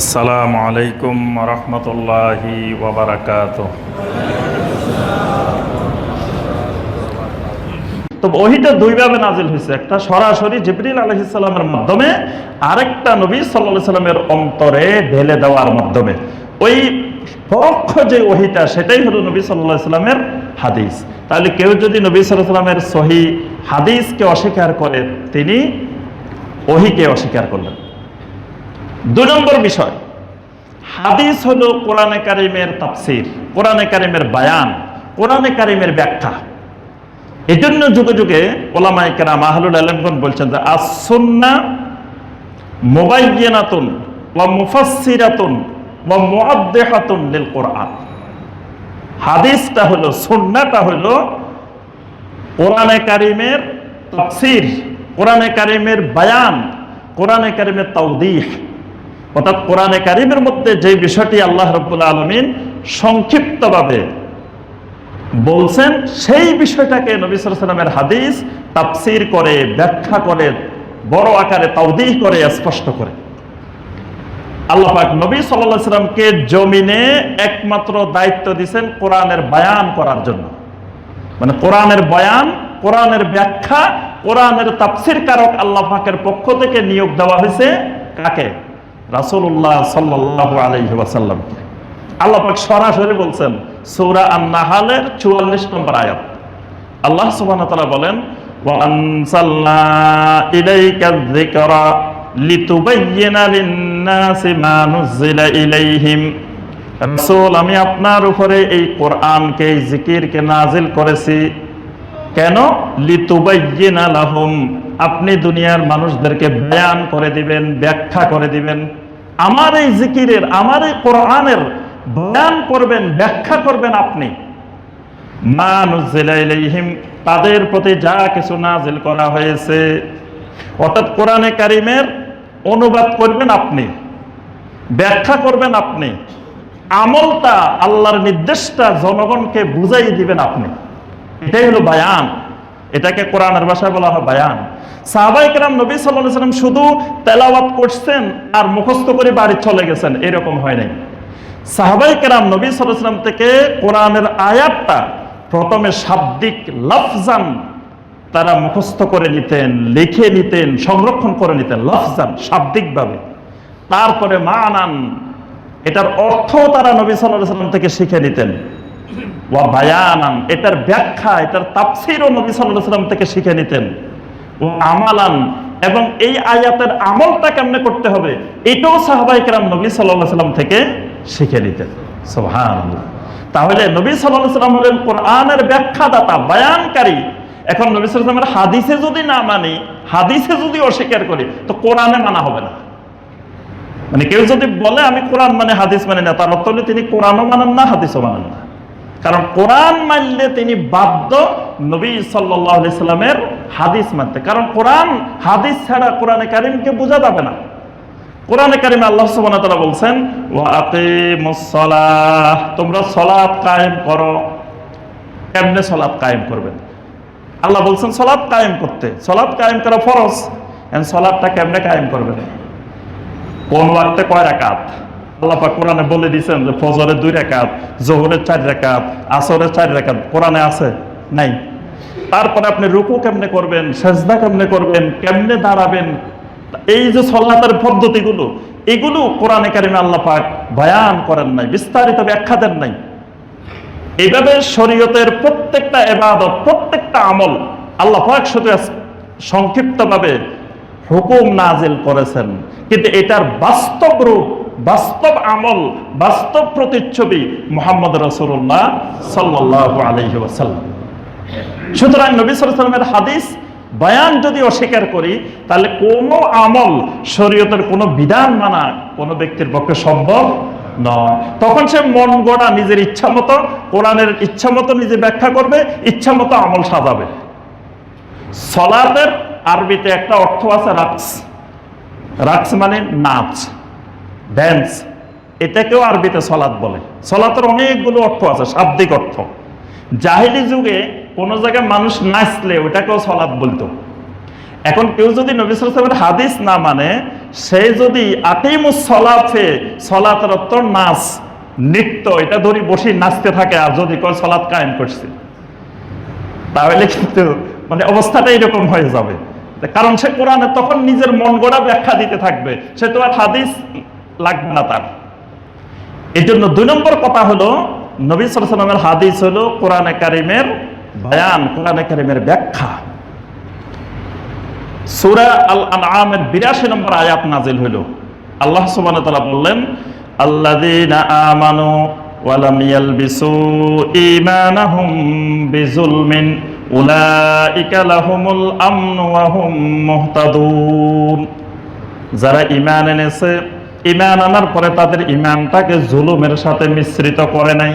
আসসালামু আলাইকুম রহমতুল্লাহি ওবরাকাত তো ওহিটা দুইভাবে নাজিল হয়েছে। একটা সরাসরি জিবরিল আলহিসাল্লামের মাধ্যমে, আরেকটা নবী সাল্লাহ সাল্লামের অন্তরে ঢেলে দেওয়ার মাধ্যমে। ওই পরোক্ষ যে ওহিটা, সেটাই হলো নবী সাল্লাহ সাল্লামের হাদিস। তাহলে কেউ যদি নবী সাল্লাহ সাল্লামের সহি হাদিসকে অস্বীকার করে, তিনি ওহিকে অস্বীকার করলেন। দুই নম্বর বিষয়। হাদিস হলো কোরআনে কারিমের তাফসির, কোরআনে কারিমের বায়ান, কোরআনে কারিমের ব্যাখ্যা। এই জন্য যুগে যুগে ওলামাই কেরাম, আহলুল আলমগন বলছেন যে আসন্না মোবাইনাতুন বা মুফাসিরাতুন বা মুআদ্দেহাতুন লিল কোরআন। হাদিসটা হলো, সুন্নাটা হলো কোরআনে কারিমের তাফসির, কোরআনে কারিমের বায়ান, কোরআনে কারিমের তাওদিহ। অর্থাৎ কোরআনে কারিমের মধ্যে যে বিষয়টি আল্লাহ রব্বুল্লা আলমিন সংক্ষিপ্তভাবে বলছেন, সেই বিষয়টাকে নবী সালামের হাদিস তাফসির করে, ব্যাখ্যা করে, বড় আকারে তাওদিহ করে, স্পষ্ট করে। আল্লাহ পাক নবী সাল্লাহ সাল্লামকে জমিনে একমাত্র দায়িত্ব দিয়েছেন কোরআনের বায়ান করার জন্য। মানে কোরআনের বয়ান, কোরআনের ব্যাখ্যা, কোরআনের তাফসির কারক আল্লাহ পাকের পক্ষ থেকে নিয়োগ দেওয়া হয়েছে কাকে? রাসূলুল্লাহ সাল্লাল্লাহু আলাইহি ওয়াসাল্লামকে আল্লাহ সরাসরি বলছেন, সূরা আন-নাহালের 44 নম্বর আয়াত। আল্লাহ সুবহানাহু ওয়া বলেন আমি আপনার উপরে এই কোরআনকে জিকিরকে নাজিল করেছি। কেন? লিতুবাইয়িনা লাহুম। আপনি দুনিয়ার মানুষদেরকে বয়ান করে দিবেন, ব্যাখ্যা করে দিবেন। আমার এই জিকিরের, আমার এই কোরআনের বয়ান করবেন, ব্যাখ্যা করবেন আপনি। তাদের প্রতি যা কিছু নাজিল করা হয়েছে, অর্থাৎ কোরআনে কারিমের অনুবাদ করবেন আপনি, ব্যাখ্যা করবেন আপনি, আমলটা আল্লাহর নির্দেশটা জনগণকে বুঝাই দিবেন আপনি। এটাই হলো বায়ান। এটাকে কোরআনের ভাষায় বলা হয় বায়ান। সাহাবাই কেরাম নবী সাল্লাহ সাল্লাম শুধু তেলাওয়াত করছেন আর মুখস্থ করে বাড়ি চলে গেছেন, এরকম হয় নাই। সাহাবাই কেরাম নবী সাল্লাহ সাল্লাম থেকে কোরআনের আয়াতটা প্রথমে শাব্দিক লফজান তারা মুখস্থ করে নিতেন, লিখে নিতেন, সংরক্ষণ করে নিতেন, লফজান শাব্দিকভাবে। তারপরে মানান, এটার অর্থ তারা নবী সাল্লাহ সাল্লাম থেকে শিখে নিতেন। ওয়া বায়ানান, এটার ব্যাখ্যা, এটার তাপসিরও নবী সাল্লাল্লাহু সাল্লাম থেকে শিখে নিতেন। আমালান। এবং এই আয়াতের আমলটা কেমনে করতে হবে? এটাও সাহাবাই কেরাম নবী সাল্লাল্লাহু সাল্লাম থেকে শিখে নিতেন। সুবহানাল্লাহ। তাহলে নবী সাল্লাল্লাহু সাল্লাম হলেন কোরআনের ব্যাখ্যাদাতা, বায়ানকারী। এখন নবী সাল্লাল্লাহু হাদিসে যদি না মানি, হাদিসে যদি অস্বীকার করি, তো কোরআনে মানা হবে না। মানে কেউ যদি বলে, আমি কোরআন মানে হাদিস মানে না, তার অর্থ হলে তিনি কোরআনও মানেন না, হাদিসও মানেন না। কারণ কোরআন মানলে তিনি বাধ্য নবী সাল্লাহ সাল্লামের হাদিস মানতে। কারণ কোরআন, হাদিস ছাড়া কোরআনে কারিমকে বোঝা যাবে না। কোরআনে কারিমে আল্লাহ ওয়া তাআলা বলছেন, ওয়া আকিমুস-সালাহ তোমরা সালাত কায়েম করো। কেমনে সালাত কায়েম করবেন আল্লাহ বলছেন, সালাত কায়েম করতে। সালাত কায়েম করা ফরজ। এন্ড সালাতটা কেমনে কায়েম করবেন কোন ওয়াক্তে কয় রাকাত? আল্লাহ পাক কোরআনে বলে দিয়েছেন যে, ফজরের দুই রেখাত জোহরের চার রেখাত আসরের চার রেখাত কোরআনে আছে? নাই। তারপরে আপনি রুকু কেমনে করবেন, সেজদা কেমনে করবেন, কেমনে দাঁড়াবেন? এই যে সলাতের পদ্ধতিগুলো, এগুলো কোরআনে কারিমে আল্লাহ পাক বয়ান করেন নাই, বিস্তারিত ব্যাখ্যা দেন নাই। এইভাবে শরীয়তের প্রত্যেকটা এবাদত, প্রত্যেকটা আমল আল্লাহ পাক শুধু সংক্ষিপ্তভাবে হুকুম নাজিল করেছেন। কিন্তু এটার বাস্তব রূপ, বাস্তব আমল, বাস্তব প্রতিচ্ছবি মোহাম্মদ রসুল্লাহ সাল্লাহ আলহি ওসাল্লাম সুতরাং নবী সাল্লামের হাদিস বয়ান যদি অস্বীকার করি, তাহলে কোনো আমল শরীয়তের কোনো বিধান মানা কোনো ব্যক্তির পক্ষে সম্ভব নয়। তখন সে মন গড়া নিজের ইচ্ছা মতো, কোরআনের ইচ্ছা মতো নিজে ব্যাখ্যা করবে, ইচ্ছা মতো আমল সাজাবে। সলাতের আরবিতে একটা অর্থ আছে রাক্স। রাক্স মানে নাচ ড্যান্স এটাকেও আরবিতে সলাৎ বলে। সলাতের অনেকগুলো অর্থ আছে, শাব্দিক অর্থ। জাহিলি যুগে কোনো জায়গায় মানুষ নাচলে ওটাকেও সলাৎ বলতো। এখন কেউ যদি নবী সালামের হাদিস না মানে সে যদি আতিমুস সলাফে অর্থ নাচ নৃত্য, এটা ধরি বসে নাচতে থাকে আর যদি কয় সলাৎ কায়েম করছে। তাহলে কিন্তু মানে অবস্থাটা এরকম হয়ে যাবে। কারণ সে কোরআনে তখন নিজের মন গড়া ব্যাখ্যা দিতে থাকবে। সে তো আর হাদিস লাগবে না তার। এই জন্য দুই নম্বর কথা হলো নবী সালামের হাদিস হলো কোরআনে কারিমের বয়ান, কোরআনে কারিমের ব্যাখ্যা। সুরা আল আনআমের বিরাশি নম্বর আয়াত নাজিল হইল আল্লাহ সুবহানাহু ওয়া তাআলা বললেন, আল্লাযীনা আমানু ওয়া লাম ইয়ালবিসু ঈমানাহুম বিজুলমিন উলাইকা লাহুমুল আমনু ওয়া হুম মুহতাদুন। যারা ঈমান এনেছে ঈমান আনার পরে তাদের ইমানটাকে জুলুমের সাথে মিশ্রিত করে নাই।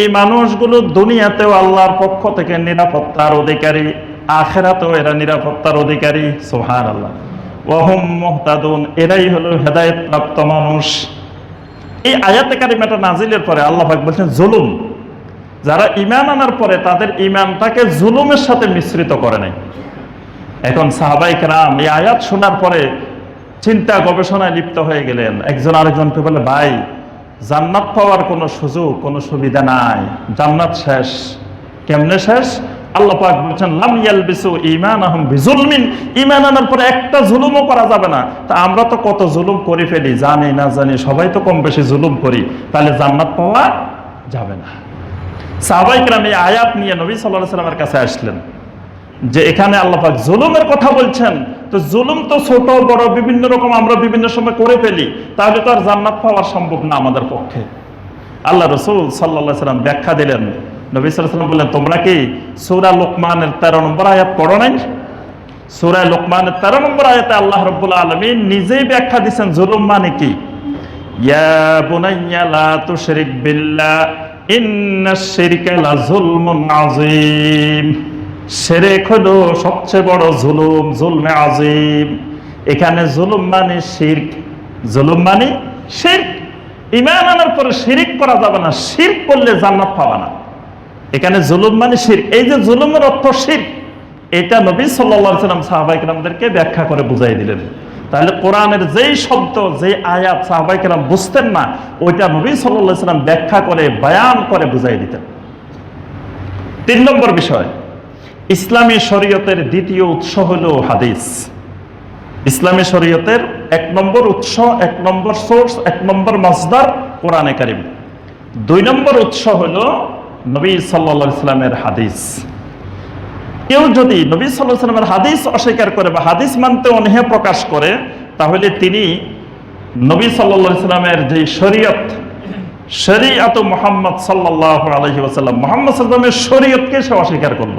এই মানুষগুলো দুনিয়াতেও আল্লাহর পক্ষ থেকে নিরাপত্তার অধিকারী, আখেরাতেও এরা নিরাপত্তার অধিকারী। সোহান আল্লাহ এরাই হলো হেদায়েত প্রাপ্ত মানুষ। এই আয়াতে কারিমাটা নাজিলের পরে আল্লাহ বলছেন, জুলুম। যারা ইমান আনার পরে তাদের ইমানটাকে জুলুমের সাথে মিশ্রিত করে নাই। এখন সাহাবাইক রাম এই আয়াত শোনার পরে চিন্তা গবেষণায় লিপ্ত হয়ে গেলেন। একজন আরেকজনকে বলে ভাই, জান্নাত পাওয়ার কোনো সুযোগ, কোনো সুবিধা নাই। জান্নাত শেষ। কেমনে শেষ? আল্লাহ বলছেন, লাম ইয়ালবিসু ঈমানাহুম বিজুলমিন। ঈমান আনার পরে একটা জুলুমও করা যাবে না। তা আমরা তো কত জুলুম করে ফেলি, জানি না জানি, সবাই তো কম বেশি জুলুম করি। তাহলে জান্নাত পাওয়া যাবে না। সাহাবাই কেরাম এই আয়াত নিয়ে নবী সাল্লাহ সাল্লামের কাছে আসলেন। যে এখানে আল্লাপাক জুলুমের কথা বলছেন, তো জুলুম তো ছোট, বড়, বিভিন্ন রকম আমরা বিভিন্ন সময় করে ফেলি, তাহলে তো আর জান্নাত পাওয়ার সম্ভব না আমাদের পক্ষে। আল্লাহ রসুল সাল্লা সাল্লাম ব্যাখ্যা দিলেন, নবী সাল্লাম বললেন, তোমরা কি সুরা লোকমানের তেরো নম্বর আয়াত পড়ো নাই? সুরা লোকমানের তেরো নম্বর আয়াতে আল্লাহ রব্বুল আলমী নিজেই ব্যাখ্যা দিচ্ছেন জুলুম মানে কি? ইয়া শিরক হলো সবচেয়ে বড় জুলুম, জুলমে আযীম এখানে জুলুম মানে শিরক। জুলুম মানে শিরক। ইমান আনার পরে শিরিক করা যাবে না। শিরক করলে জান্নাত পাবে না। এখানে জুলুম মানে শির এই যে জুলুমের অর্থ শিরক, এটা নবী আলাইহি সাল্লাম সাহাবাইকরামদেরকে ব্যাখ্যা করে বুঝাই দিলেন। তাহলে কোরআনের যেই শব্দ যে আয়াত সাহাবাইকেরাম বুঝতেন না, ওইটা নবী সাল্লাল্লাহু সাল্লাম ব্যাখ্যা করে, বয়ান করে বুঝাই দিতেন। তিন নম্বর বিষয় ইসলামী শরীয়তের দ্বিতীয় উৎস হল হাদিস। ইসলামী শরীয়তের এক নম্বর উৎস, এক নম্বর সোর্স, এক নম্বর মসদার কোরআনে কারিম। দুই নম্বর উৎস হল নবী সাল্লা ইসলামের হাদিস। কেউ যদি নবী সাল্লাহ সাল্লামের হাদিস অস্বীকার করে বা হাদিস মানতে অনীহা প্রকাশ করে, তাহলে তিনি নবী সাল্লাহ ইসলামের যে শরীয়ত, শরিয়াত মোহাম্মদ সাল্লাহ আলহি ওসাল্লাম মোহাম্মদ সাল্লামের শরীয়তকে সে অস্বীকার করল।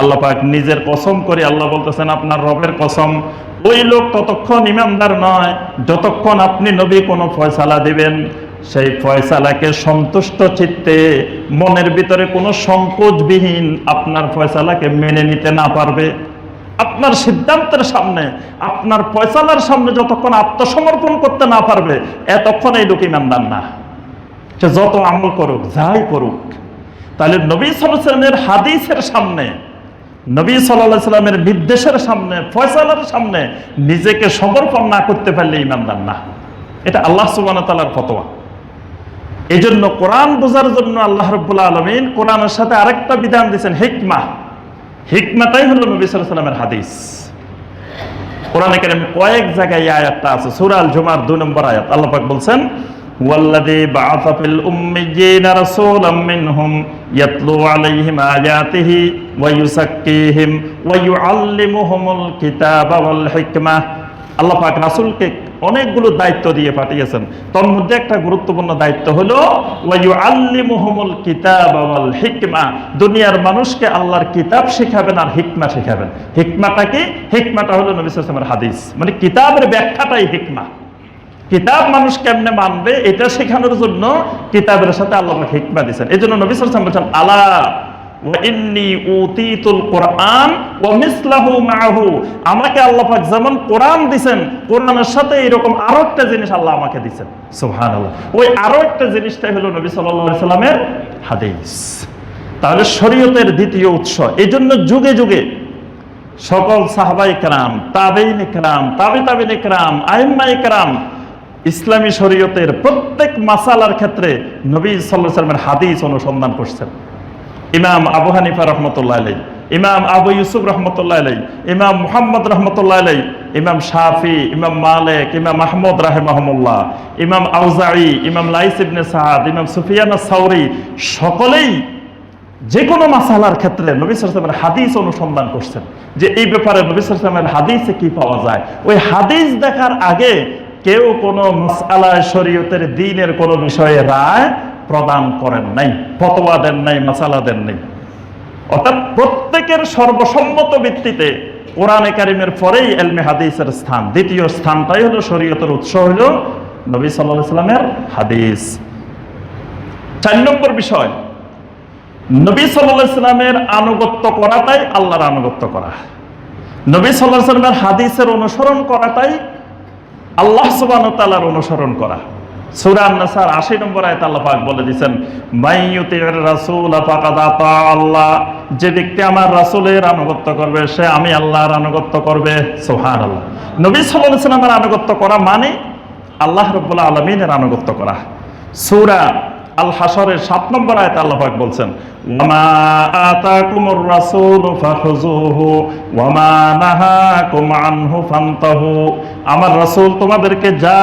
আল্লাহ পাক নিজের কসম করে আল্লাহ বলতেছেন, আপনার রবের কসম ওই লোক ততক্ষণ ইমানদার নয় যতক্ষণ আপনি নবী কোনো ফয়সালা দিবেন। সেই ফয়সালাকে সন্তুষ্ট চিত্তে মনের ভিতরে কোনো সংকোচবিহীন আপনার ফয়সালাকে মেনে নিতে না পারবে। আপনার সিদ্ধান্তের সামনে, আপনার ফয়সালার সামনে যতক্ষণ আত্মসমর্পণ করতে না পারবে, এতক্ষণ এই লোক ইমানদার না। সে যত আমল করুক, যাই করুক, তাহলে নবী সালামের হাদিসের সামনে নবী সাল্লাহ সাল্লামের নির্দেশের সামনে, ফয়সালার সামনে নিজেকে সমর্পণ না করতে পারলে ইমানদার না। এটা আল্লাহ সুবান তালার ফতোয়া। এই জন্য কোরআন বোঝার জন্য আল্লাহ রব্বুল্লা আলমিন কোরআনের সাথে আরেকটা বিধান দিয়েছেন, হিকমা। হিকমাটাই হলো নবী সাল্লামের হাদিস। কোরআনে কারিম কয়েক জায়গায় আয়াতটা আছে সুরাল জুমার দুই নম্বর আয়াত। আল্লাহ পাক বলছেন والذي بعث في الأميين رسولا منهم يتلو عليهم آياته ويزكيهم ويعلمهم الكتاب والحكمة আল্লাহ পাক রাসূলকে অনেকগুলো দায়িত্ব দিয়ে পাঠিয়েছেন তোর মধ্যে একটা গুরুত্বপূর্ণ দায়িত্ব হলো ওয়াইউ আল্লিমুহুমুল কিতাব ওয়াল হিকমা দুনিয়ার মানুষকে আল্লাহর কিতাব শেখাবেন আর হিকমা শেখাবেন হিকমাটা কি হিকমাটা হলো নবী সাল্লাল্লাহু আলাইহি ওয়াসাল্লামের হাদিস মানে কিতাবের ব্যাখ্যাটাই হিকমা কিতাব মানুষ কেমনে মানবে, এটা শেখানোর জন্য কিতাবের সাথে আল্লাহ হিকমা দিয়েছেন। এই জন্য নবী বলছেন, আলা আমাকে একটা জিনিস আল্লাহ আমাকে ওই আরও একটা হলো হাদিস। তাহলে শরীয়তের দ্বিতীয় উৎস এই জন্য যুগে যুগে সকল সাহাবাই কারাম তাবেই নিকরাম তাবে তাবে নিকরাম আইম্মা কারাম ইসলামী শরীয়তের প্রত্যেক মাসালার ক্ষেত্রে নবী আলাইহি সাল্লামের হাদিস অনুসন্ধান করছেন। ইমাম আবু হানিফা রহমতুল্লাহ আলাই ইমাম আবু ইউসুফ রহমতুল্লাহ আলাই ইমাম মুহাম্মদ রহমতুল্লাহ আলাই ইমাম শাফি, ইমাম মালিক, ইমাম মাহমুদ রাহেমাহমুল্লাহ, ইমাম আউজাই ইমাম লাইস ইবনে সাদ ইমাম সুফিয়ান সাউরি সকলেই যে কোনো মাসালার ক্ষেত্রে নবী সালামের হাদিস অনুসন্ধান করছেন যে এই ব্যাপারে নবী সালামের হাদিসে কি পাওয়া যায়? ওই হাদিস দেখার আগে কেউ কোনো মাসালায় শরীয়তের দিনের কোনো বিষয়ে রায় প্রদান করেন নাই, ফতোয়া দেন নাই, মাসালা দেন নাই। অর্থাৎ প্রত্যেকের সর্বসম্মত ভিত্তিতে কোরআনে কারিমের পরেই এলমে হাদিসের স্থান, দ্বিতীয় স্থানটাই হলো শরীয়তের উৎস হলো নবী সাল্লাহ সাল্লামের হাদিস। চার নম্বর বিষয়, নবী সাল্লাহ সাল্লামের আনুগত্য করাটাই আল্লাহর আনুগত্য করা। নবী সাল্লাহ সাল্লামের হাদিসের অনুসরণ করাটাই আল্লাহ সুবান তালার অনুসরণ করা। সুরান নাসার আশি নম্বর আয়ত আল্লাহ পাক বলে দিয়েছেন মাইয়ুতির রাসূল ফাকাদ আতা আল্লাহ। যে ব্যক্তি আমার রাসূলের আনুগত্য করবে, সে আমি আল্লাহর আনুগত্য করবে। সুবহানাল্লাহ। নবী সাল্লাল্লাহু আলাইহি ওয়াসাল্লামের আনুগত্য করা মানে আল্লাহ রাব্বুল আলামিনের আনুগত্য করা। সূরা আল হাসরের সাত নম্বর আয়ত আল্লাহ পাক বলছেন আমার রাসূল তোমাদেরকে যা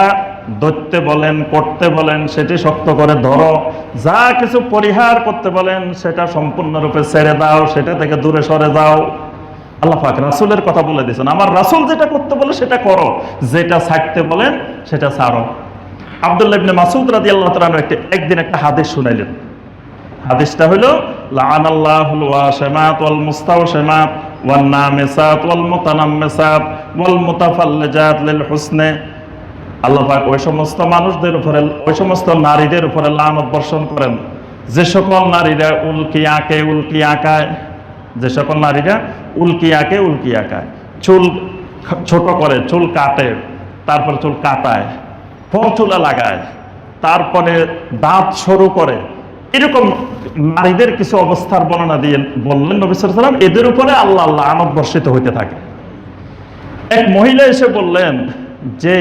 ধরতে বলেন, করতে বলেন, সেটি শক্ত করে ধরো। যা কিছু পরিহার করতে বলেন, সেটা সম্পূর্ণরূপে ছেড়ে দাও, সেটা থেকে দূরে সরে যাও। আল্লাহ পাক রাসূলের কথা বলে দিয়েছেন। আমার রাসূল যেটা করতে বলে সেটা করো, যেটা ছাড়তে বলেন, সেটা ছাড়ো। আব্দুল্লাহ মাসুদ একটি একদিন একটা হাদিস শুনাইলেন। হাদিসটা হলো ওয়াল আল্লাহ ওই সমস্ত মানুষদের উপরে, ওই সমস্ত নারীদের উপরে বর্ষণ করেন। যে সকল নারীরা উল্কি আঁকে, উল্কি আঁকায়, যে সকল নারীরা উল্কি আঁকে, উল্কি আঁকায়। চুল ছোট করে, চুল কাটে, তারপর চুল কাটায়। চুলা লাগায়, তারপরে দাঁত সরু করে, এরকম নারীদের কিছু অবস্থার বর্ণনা দিয়ে বললেন নবী সাল্লাল্লাহু আলাইহি ওয়াসাল্লাম, এদের উপরে আল্লাহ আল্লাহ আনত বর্ষিত হইতে থাকে। এক মহিলা এসে বললেন যে,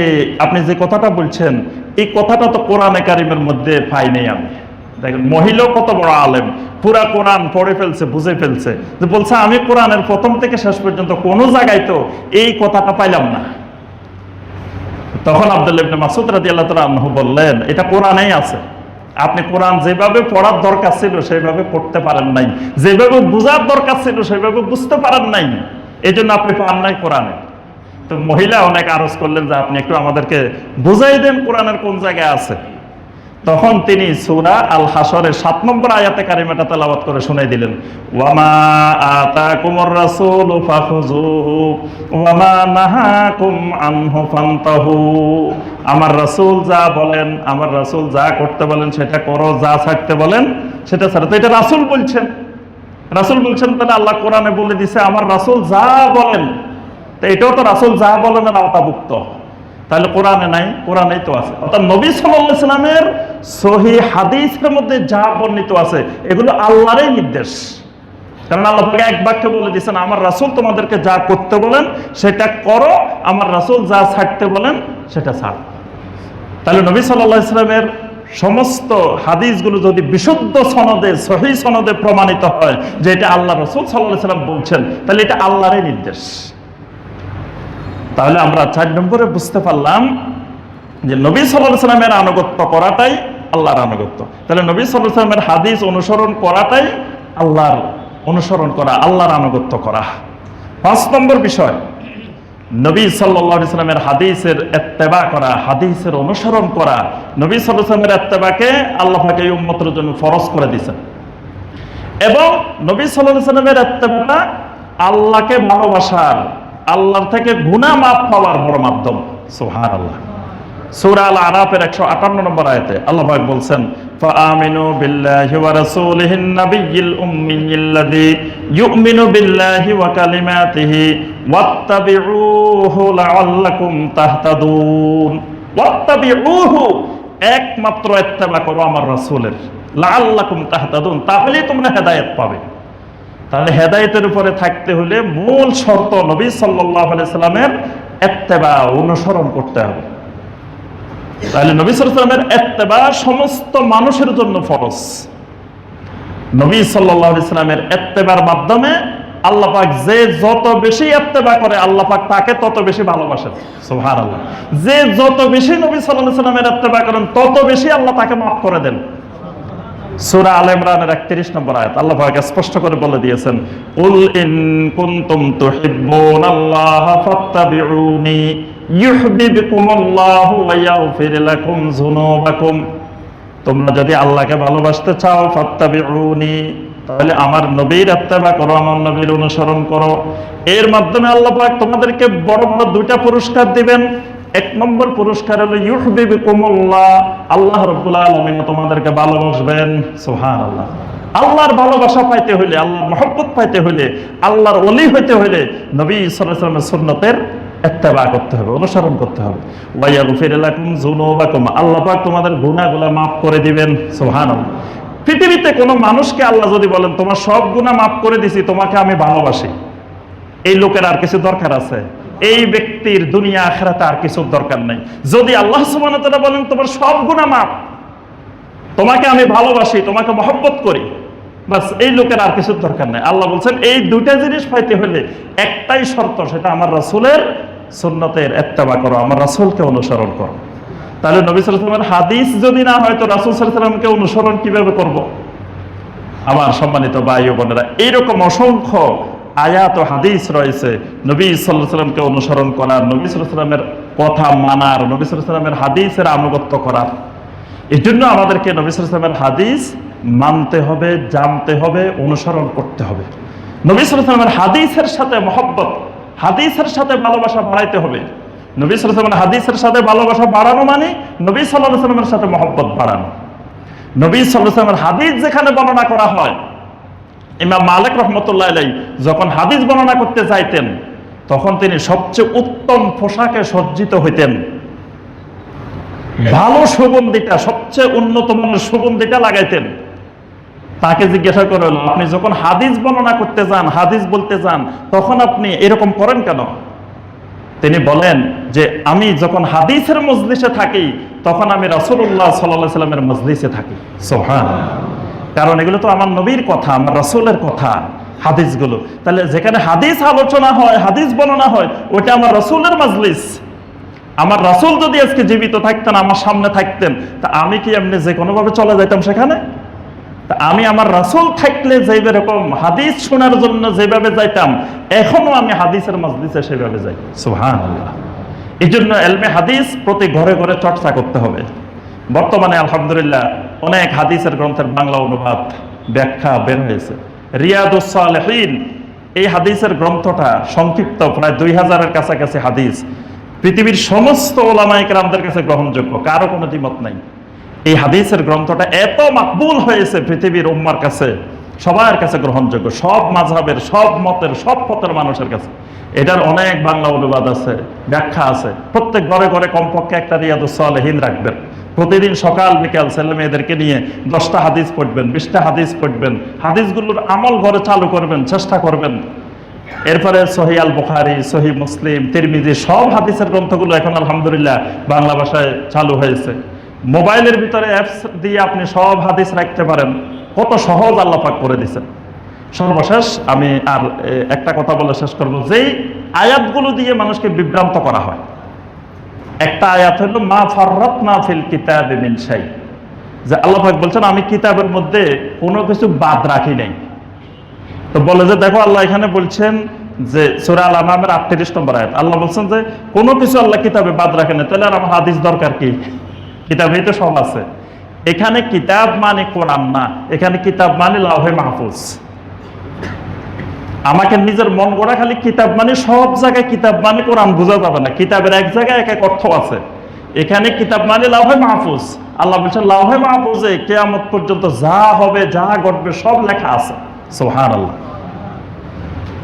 আপনি যে কথাটা বলছেন, এই কথাটা তো কোরআনে কারিমের মধ্যে পাই নাই আমি। দেখেন, মহিলাও কত বড় আলেম, পুরা কোরআন পড়ে ফেলছে, বুঝে ফেলছে। যে বলছে, আমি কোরআনের প্রথম থেকে শেষ পর্যন্ত কোনো জায়গায় তো এই কথাটা পাইলাম না। তখন আবদুল্লাহ মাসুদ রাদিয়াল্লাহু তাআলা আনহু বললেন, এটা কোরআনেই আছে। আপনি কোরআন যেভাবে পড়ার দরকার ছিল, সেভাবে পড়তে পারেন নাই। যেভাবে বোঝার দরকার ছিল, সেভাবে বুঝতে পারেন নাই। এই জন্য আপনি পান নাই কোরআনে। তো মহিলা অনেক আরজ করলেন যে, আপনি একটু আমাদেরকে বুঝাই দেন কোরআনের কোন জায়গায় আছে? তখন তিনি সূরা আল হাসরের সাত নম্বর আয়াতে কারিমাটা তেলাওয়াত করে শুনাই দিলেন। আতাকুমুর রাসূল আমার রাসূল যা বলেন, আমার রাসূল যা করতে বলেন, সেটা করো, যা ছাড়তে বলেন, সেটা ছাড়ো। তো এটা রাসূল বলছেন। রাসূল বলছেন, তাহলে আল্লাহ কোরআনে বলে দিছে, আমার রাসূল যা বলেন। তো এটাও তো রাসূল যা বলেন আওতাভুক্ত। তাহলে কোরআনে নাই, কোরআনেই তো আছে। অর্থাৎ নবী আলাইহি সাল্লামের সহি হাদিসের মধ্যে যা বর্ণিত আছে, এগুলো আল্লাহরই নির্দেশ। কারণ আল্লাহ এক বাক্যে বলে দিয়েছেন, আমার রাসূল তোমাদেরকে যা করতে বলেন, সেটা করো, আমার রাসূল যা ছাড়তে বলেন, সেটা ছাড়। তাহলে নবী সাল্লাল্লাহু আলাইহি সাল্লামের সমস্ত হাদিসগুলো যদি বিশুদ্ধ সনদে, সহি সনদে প্রমাণিত হয় যে এটা আল্লাহ রসুল সাল্লাহ সাল্লাম বলছেন, তাহলে এটা আল্লাহরই নির্দেশ। তাহলে আমরা চার নম্বরে বুঝতে পারলাম যে নবী সাল্লাহ সাল্লামের আনুগত্য করাটাই আল্লাহর আনুগত্য। তাহলে নবী সাল্লাহ সাল্লামের হাদিস অনুসরণ করাটাই আল্লাহর অনুসরণ করা, আল্লাহর আনুগত্য করা। পাঁচ নম্বর বিষয়, নবী আলাইহি সাল্লামের হাদিসের ইত্তেবা করা, হাদিসের অনুসরণ করা। নবী আলাইহি সাল্লামের ইত্তেবাকে আল্লাহ পাক এই উম্মতের জন্য ফরজ করে দিয়েছেন। এবং নবী আলাইহি সাল্লামের ইত্তেবাটা আল্লাহকে ভালোবাসার আল্লাহর থেকে গুনাহ মাফ পাওয়ার বড় মাধ্যম। সুবহানাল্লাহ। সূরা আল আরাফের 158 নম্বর আয়াতে আল্লাহ ওয়াত্তাবিউহু একমাত্র করো আমার রাসূলের। লাআল্লাকুম তাহতাদুন, তাহলেই তোমরা হেদায়েত পাবে। তাহলে হেদায়েতের উপরে থাকতে হলে মূল শর্ত নবী সাল্লামের ইত্তেবা অনুসরণ করতে হবে। তাহলে নবী সাল্লামের এত্তেবা সমস্ত মানুষের জন্য ফরজ। নবী সাল্লামের এত্তেবার মাধ্যমে আল্লাহ পাক যে যত বেশি এত্তেবা করে, আল্লাহ পাক তাকে তত বেশি ভালোবাসেন। সুবহানাল্লাহ। যে যত বেশি নবী আলাইহি সাল্লামের এত্তেবা করেন, তত বেশি আল্লাহ তাকে মাফ করে দেন। সূরা আল ইমরানের 31 নম্বর আয়াত। আল্লাহ পাক স্পষ্ট করে বলে দিয়েছেন কুল ইন কুনতুম তুহিব্বুনাল্লাহ ফাত্তাবিউনি ইউহিব্বুকুমুল্লাহু ওয়া ইয়াগফির লাকুম যুনুবাকুম। তোমরা যদি আল্লাহকে ভালোবাসতে চাও, ফাত্তাবিউনি, তাহলে আমার নবীর ইত্তেবা করো, আমার নবীর অনুসরণ করো। এর মাধ্যমে আল্লাহ পাক তোমাদেরকে বড় বড় দুইটা পুরস্কার দিবেন। এক নম্বর পুরস্কার হলো ইউহিব্বুকুমুল্লাহ আল্লাহ রাব্বুল আলামিন তোমাদেরকে ভালোবাসবেন। সুবহানাল্লাহ। আল্লাহর ভালোবাসা পাইতে হইলে, আল্লাহর মহব্বত পাইতে হইলে, আল্লাহর অলি হইতে হইলে নবী ওয়াসাল্লামের সুন্নতের ইত্তেবা করতে হবে, অনুসরণ করতে হবে। ওয়াইয়াগফির লাকুম যুনুবাকুম আল্লাহ পাক তোমাদের গুনাহগুলো মাফ করে দিবেন। সুবহানাল্লাহ। পৃথিবীতে কোনো মানুষকে আল্লাহ যদি বলেন, তোমার সব গুনাহ মাফ করে দিছি, তোমাকে আমি ভালোবাসি এই লোকের আর কিছু দরকার আছে? এই ব্যক্তির দুনিয়া, আখেরাতে আর কিছু দরকার নাই। যদি আল্লাহ তাআলা বলেন, তোমার সব গুনাহ মাফ। তোমাকে আমি ভালোবাসি, তোমাকে মহব্বত করি। বাস এই লোকের আর কিছুর দরকার নাই। আল্লাহ বলছেন, এই দুইটা জিনিস পাইতে হলে একটাই শর্ত, সেটা আমার রাসূলের সুন্নতের এত্তেবা করো, আমার রাসূলকে অনুসরণ করো। তাহলে নবী ওয়াসাল্লামের হাদিস যদি না হয়, তো রাসূল ওয়াসাল্লামকে অনুসরণ কীভাবে করব? আমার সম্মানিত ভাই বোনেরা এইরকম অসংখ্য আয়াত ও হাদিস রয়েছে। নবী সাল্লামকে অনুসরণ করার নবী সাল্লামের কথা মানার, নবী সাল্লামের হাদিসের আনুগত্য করার এই জন্য আমাদেরকে নবী সাল্লামের হাদিস মানতে হবে, জানতে হবে, অনুসরণ করতে হবে। নবী সাল্লামের হাদিসের সাথে মহব্বত, হাদিসের সাথে ভালোবাসা বাড়াইতে হবে। নবী সাল্লামের হাদিসের সাথে ভালোবাসা বাড়ানো মানে নবী আলাইহি সাল্লামের সাথে মহব্বত বাড়ানো। নবী আলাইহি সাল্লামের হাদিস যেখানে বর্ণনা করা হয় ইমাম মালিক রহমতুল্লাহ আলাই যখন হাদিস বর্ণনা করতে চাইতেন তখন তিনি সবচেয়ে উত্তম পোশাকে সজ্জিত হইতেন। ভালো সুগন্ধিটা, সবচেয়ে উন্নত মানের সুগন্ধিটা লাগাইতেন। তাকে জিজ্ঞাসা করে আপনি যখন হাদিস বর্ণনা করতে যান, হাদিস বলতে যান, তখন আপনি এরকম করেন কেন? তিনি বলেন যে, আমি যখন হাদিসের মজলিসে থাকি, তখন আমি রাসূলুল্লাহ সাল্লাল্লাহু আলাইহি সাল্লামের মজলিসে থাকি। সুবহান কারণ এগুলো তো আমার নবীর কথা, আমার রাসূলের কথা, হাদিসগুলো। তাহলে যেখানে হাদিস আলোচনা হয়, হাদিস বর্ণনা হয়, ওটা আমার রাসূলের মজলিস। আমার রাসূল যদি আজকে জীবিত থাকতেন, আমার সামনে থাকতেন, তা আমি কি এমনি যে কোনোভাবে চলে যাইতাম সেখানে? তা আমি আমার রাসূল থাকলে যে রকম হাদিস শোনার জন্য যেভাবে যাইতাম, এখনও আমি হাদিসের মজলিসে সেভাবে যাই। সুবহানাল্লাহ। এই জন্য এলমে হাদিস প্রতি ঘরে ঘরে চর্চা করতে হবে। বর্তমানে আলহামদুলিল্লাহ অনেক হাদিসের গ্রন্থের বাংলা অনুবাদ, ব্যাখ্যা বের হয়েছে। রিয়াদুস এই হাদিসের গ্রন্থটা সংক্ষিপ্ত, প্রায় দুই হাজারের কাছাকাছি হাদিস। পৃথিবীর সমস্ত ওলামাইকরামদের কাছে গ্রহণযোগ্য, কারও কোনো দ্বিমত নাই। এই হাদিসের গ্রন্থটা এত মাকবুল হয়েছে পৃথিবীর উম্মার কাছে, সবার কাছে গ্রহণযোগ্য, সব মাঝহাবের সব মতের, সব পথের মানুষের কাছে। এটার অনেক বাংলা অনুবাদ আছে, ব্যাখ্যা আছে। প্রত্যেক ঘরে ঘরে কমপক্ষে একটা রিয়াদুসালেহীন রাখবেন। প্রতিদিন সকাল, বিকাল ছেলে মেয়েদেরকে নিয়ে দশটা হাদিস পড়বেন, বিশটা হাদিস পড়বেন। হাদিসগুলোর আমল ঘরে চালু করবেন, চেষ্টা করবেন। এরপরে সহি আল বুখারি, সহি মুসলিম, তিরমিজি সব হাদিসের গ্রন্থগুলো এখন আলহামদুলিল্লাহ বাংলা ভাষায় চালু হয়েছে। মোবাইলের ভিতরে অ্যাপস দিয়ে আপনি সব হাদিস রাখতে পারেন। কত সহজ আল্লাপাক করে দিছেন সর্বশেষ আমি আর একটা কথা বলে শেষ করব। যেই আয়াতগুলো দিয়ে মানুষকে বিভ্রান্ত করা হয় একটা আয়াত হলো, মা ফাররাত না ফিল কিতাব মিন শাই। যে আল্লাহ পাক বলছেন, আমি কিতাবের মধ্যে কোনো কিছু বাদ রাখি নাই। তো বলে যে, দেখো, আল্লাহ এখানে বলছেন যে সুরা আল আনামের আটত্রিশ নম্বর আয়াত। আল্লাহ বলছেন যে, কোনো কিছু আল্লাহ কিতাবে বাদ রাখেন না তাহলে আর আমার হাদিস দরকার কি? কিতাবেই তো সব আছে। এখানে কিতাব মানে কোরআন না, এখানে কিতাব মানে লাহে মাহফুজ। আমাকে নিজের মন গড়া খালি কিতাব মানে সব জায়গায় কিতাব মানে কোরআন বোঝা যাবে না। কিতাবের এক জায়গায় এক এক অর্থ আছে। এখানে কিতাব মানে লাভে মাহফুজ। আল্লাহ বলছেন লাভে মাহফুজে কেয়ামত পর্যন্ত যা হবে, যা ঘটবে, সব লেখা আছে। সোহান আল্লাহ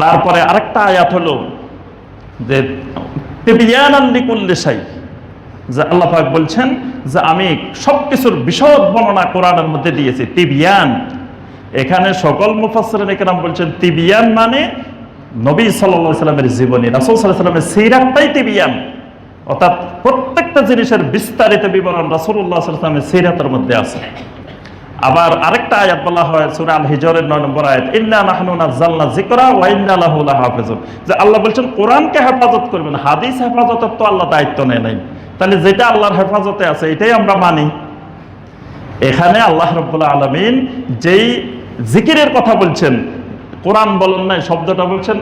তারপরে আরেকটা আয়াত হলো যে তিবিয়ান আল্লিকুল্লি সাই যে আল্লাহ পাক বলছেন যে, আমি সবকিছুর বিশদ বর্ণনা কোরআনের মধ্যে দিয়েছি। তিবিয়ান এখানে সকল মুফাসসিরিন একরাম বলছেন, তিবিয়ান মানে নবী সাল্লামের জীবনী, রাসুল আলাইহি সাল্লামের সিরাতটাই তিবিয়ান। অর্থাৎ প্রত্যেকটা জিনিসের বিস্তারিত বিবরণ সাল্লামের সিরাতের মধ্যে আছে। আবার আরেকটা আয়াত বলা হয়, সূরা আল হিজরের 9 নম্বর আয়াত, ইন্না নাহনু নাযালনা যিকরা ওয়া ইন্না লাহু লাহাফিজুন। যে আল্লাহ বলছেন, কোরআনকে হেফাজত করবেন হাদিস হেফাজতের তো আল্লাহ দায়িত্ব নেয় নাই। তাহলে যেটা আল্লাহর হেফাজতে আছে, এটাই আমরা মানি। এখানে আল্লাহ রব্বুল্লাহ আলমিন যেই জিকিরের কথা বলছেন। কোরআন বলেন নাই, শব্দটা বলছেন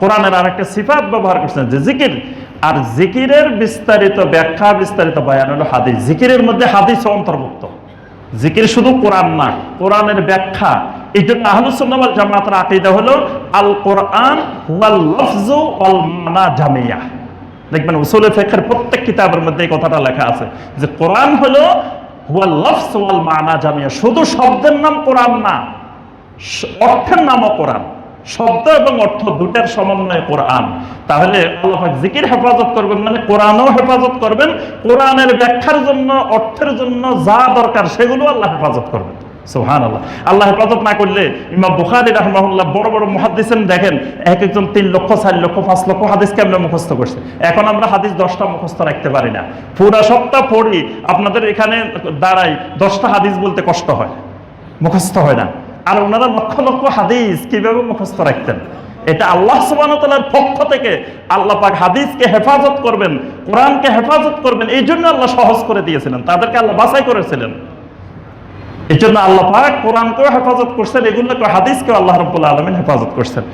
কোরআনের আরেকটা সিফাত ব্যবহার করছেন যে জিকির। আর জিকিরের বিস্তারিত ব্যাখ্যা, বিস্তারিত বয়ান হলো হাদিস। জিকিরের মধ্যে হাদিস অন্তর্ভুক্ত। জিকির শুধু কোরআন না, কোরআনের ব্যাখ্যা। এই জন্য আহলুসুন্নাহ জামাতের আকীদা হলো, আল কোরআন জামিয়া। দেখবেন প্রত্যেক কিতাবের মধ্যে এই কথাটা লেখা আছে যে কোরআন হলো ওয়াল লফজ ওয়াল মানা জামিয়া। শুধু শব্দের নাম কোরআন না অর্থের নামও কোরআন। শব্দ এবং অর্থ দুটার সমন্বয়ে কোরআন। তাহলে আল্লাহ জিকির হেফাজত করবেন মানে কোরআনও হেফাজত করবেন। কোরআনের ব্যাখ্যার জন্য, অর্থের জন্য যা দরকার সেগুলো আল্লাহ হেফাজত করবেন। সোহান আল্লাহ আল্লাহ হেফাজত না করলে ইমাম বুখারি রহমাহুল্লাহ বড় বড় মহাদিসেন দেখেন, এক একজন তিন লক্ষ, চার লক্ষ, পাঁচ লক্ষ মুখস্থ এখন আমরা হাদিস দশটা মুখস্থ রাখতে পারি না। সপ্তাহ পড়ি, আপনাদের এখানে দাঁড়াই দশটা হাদিস বলতে কষ্ট হয়। মুখস্থ হয় না। আর ওনারা লক্ষ লক্ষ হাদিস কীভাবে মুখস্থ রাখতেন? এটা আল্লাহ পক্ষ থেকে আল্লাহ পাক হাদিসকে হেফাজত করবেন, কোরআনকে হেফাজত করবেন, এই জন্য আল্লাহ সহজ করে দিয়েছিলেন, তাদেরকে আল্লাহ বাছাই করেছিলেন। এই জন্য আল্লাহ পাক কোরআনকেও হেফাজত করছেন এগুলোকে হাদিসকেও আল্লাহ রব্বুল্লাহ আলমিন হেফাজত করছেন।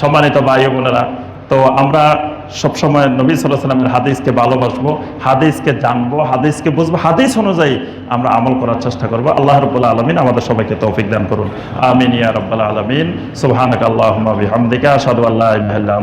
সম্মানিত ভাই বোনেরা, তো আমরা সবসময় নবী সাল্লাহ সাল্লামের হাদিসকে ভালোবাসবো, হাদিসকে জানব, হাদিসকে বুঝব, হাদিস অনুযায়ী আমরা আমল করার চেষ্টা করব। আল্লাহ রব্বুল্লাহ আলমিন আমাদের সবাইকে তৌফিক দান করুন। আমিন ইয়া রব্বাল আলমিন। সুবহানাক আল্লাহুম্মা বিহামদিকা, আশহাদু আল্লা ইলাহা ইল্লা